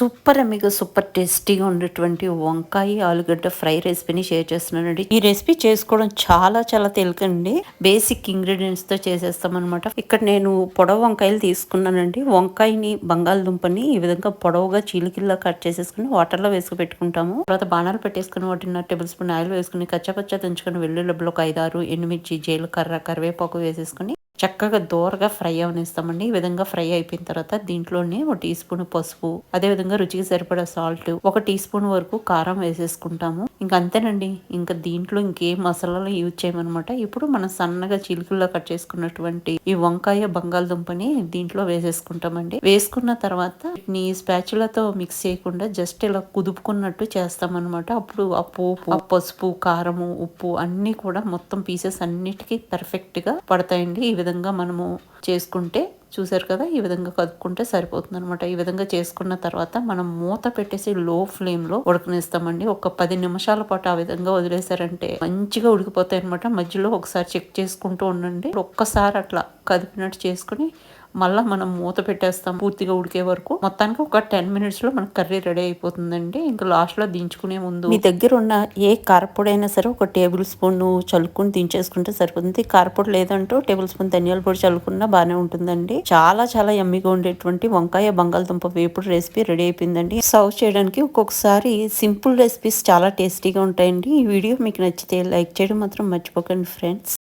Super మీకు super టేస్టీగా ఉండేటువంటి వంకాయ ఆలుగడ్డ ఫ్రై రెసిపీని షేర్ చేస్తున్నానండి. ఈ రెసిపీ చేసుకోవడం చాలా చాలా తేలికండి. బేసిక్ ఇంగ్రీడియంట్స్తో చేసేస్తాం అనమాట ఇక్కడ నేను పొడవ వంకాయలు తీసుకున్నానండి. వంకాయని బంగాళదుంపని ఈ విధంగా పొడవుగా చీలికిల్లా కట్ చేసేసుకుని వాటర్లో వేసుకు పెట్టుకుంటాము. తర్వాత బాణాలు పెట్టేసుకుని వాటిని టేబుల్ స్పూన్ ఆయిల్ వేసుకుని కచ్చపచ్చ దంచుకొని వెల్లుల్లిలో ఒక ఐదారు ఎండుమిర్చి జీలకర్ర కరివేపాకు వేసేసుకుని చక్కగా దోరగా ఫ్రై అవనిస్తామండి. ఈ విధంగా ఫ్రై అయిపోయిన తర్వాత దీంట్లోనే ఒక టీ స్పూన్ పసుపు అదే విధంగా రుచికి సరిపడా సాల్ట్ ఒక టీ స్పూన్ వరకు కారం వేసేసుకుంటాము. ఇంకా అంతేనండి. ఇంకా దీంట్లో ఇంకేం మసాలాలు యూజ్ చేయమనమాట ఇప్పుడు మనం సన్నగా చిలుకల్లో కట్ చేసుకున్నటువంటి ఈ వంకాయ బంగాళదుంపని దీంట్లో వేసేసుకుంటామండి. వేసుకున్న తర్వాత నీ స్పాచులతో మిక్స్ చేయకుండా జస్ట్ ఇలా కుదుపుకున్నట్టు చేస్తామన్నమాట. అప్పుడు ఆ పోపు ఆ పసుపు కారము ఉప్పు అన్నీ కూడా మొత్తం పీసెస్ అన్నిటికీ పర్ఫెక్ట్గా పడతాయండి. ఈ విధంగా మనము చేసుకుంటే చూసారు కదా? ఈ విధంగా కదుపుకుంటే సరిపోతుంది అనమాట ఈ విధంగా చేసుకున్న తర్వాత మనం మూత పెట్టేసి లో ఫ్లేమ్లో ఉడకనిస్తామండి. ఒక పది నిమిషాల పాటు ఆ విధంగా వదిలేసారంటే మంచిగా ఉడికిపోతాయి అనమాట మధ్యలో ఒకసారి చెక్ చేసుకుంటూ ఉండండి. ఒక్కసారి అట్లా కదిపినట్టు చేసుకుని మళ్ళీ మనం మూత పెట్టేస్తాం పూర్తిగా ఉడికే వరకు. మొత్తానికి ఒక టెన్ మినిట్స్లో మన కర్రీ రెడీ అయిపోతుందండి. ఇంకా లాస్ట్లో దించుకునే ముందు మీ దగ్గర ఉన్న ఏ కారపొడి అయినా సరే ఒక టేబుల్ స్పూన్ చల్లుకుని దించేసుకుంటే సరిపోతుంది. కారపొడి లేదంటూ టేబుల్ స్పూన్ ధనియాల పొడి చల్లుకున్నా బాగానే ఉంటుందండి. చాలా చాలా ఎమ్మిగా ఉండేటువంటి వంకాయ బంగాళదుంప వేపుడు రెసిపీ రెడీ అయిపోయిందండి. సర్వ్ చేయడానికి ఒక్కొక్కసారి సింపుల్ రెసిపీస్ చాలా టేస్టీగా ఉంటాయండి. ఈ వీడియో మీకు నచ్చితే లైక్ చేయడం మాత్రం మర్చిపోకండి ఫ్రెండ్స్